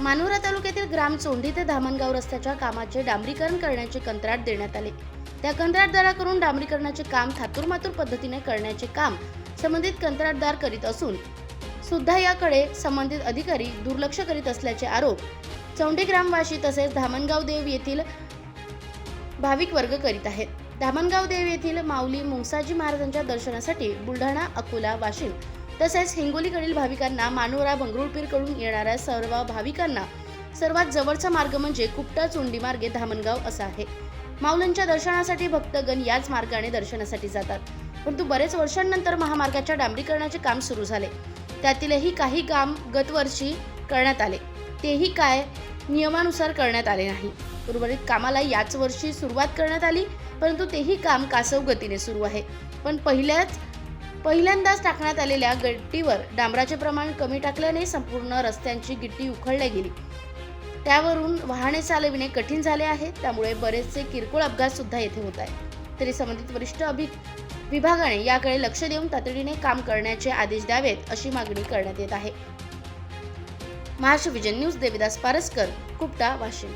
मानोरा तालुक्यातील ग्राम चोंडी ते धामणगाव रस्त्याच्या कामाचे डांबरीकरण करण्याचे कंत्राट देण्यात आले. त्या कंत्राटदाराकडून डांबरीकरणाचे काम थातुरमातुर पद्धतीने करण्याचे काम संबंधित कंत्राटदार करीत असून सुद्धा याकडे संबंधित अधिकारी दुर्लक्ष करीत असल्याचे आरोप चौंडी ग्रामवासी तसेच धामणगाव देव येथील भाविक वर्ग करीत आहेत. धामणगाव देव येथील माऊली मुंगसाजी महाराजांच्या दर्शनासाठी बुलढाणा अकोला वाशिम तसेच हिंगोलीकडील भाविकांना मानोरा बंगरुळपीरकडून येणाऱ्या सर्व भाविकांना सर्वात जवळचा मार्ग म्हणजे कुपटा चोंडी मार्गे धामणगाव असा आहे. माऊलींच्या दर्शनासाठी भक्तगण याच मार्गाने दर्शनासाठी जातात. परंतु बरेच वर्षांनंतर महामार्गाच्या डांबरीकरणाचे काम सुरू झाले. त्यातीलही काही काम गतवर्षी करण्यात आले. तेही काय नियमानुसार करण्यात आले नाही. उर्वरित कामाला याच वर्षी सुरुवात करण्यात आली परंतु तेही काम कासव गतीने सुरू आहे. पण पहिल्याच पहिल्यांदाच टाकण्यात आलेल्या गट्टीवर डांबराचे प्रमाण कमी टाकल्याने संपूर्ण रस्त्यांची गिट्टी उखळल्या गेली. त्यावरून वाहने चालविणे कठीण झाले आहे त्यामुळे बरेचसे किरकोळ अपघात सुद्धा येथे होत आहे तरी संबंधित वरिष्ठ अभि विभागाने याकडे लक्ष देऊन तातडीने काम करण्याचे आदेश द्यावेत अशी मागणी करण्यात येत आहे. Maharashtra vision news Devidas Paraskar Kupta Washim.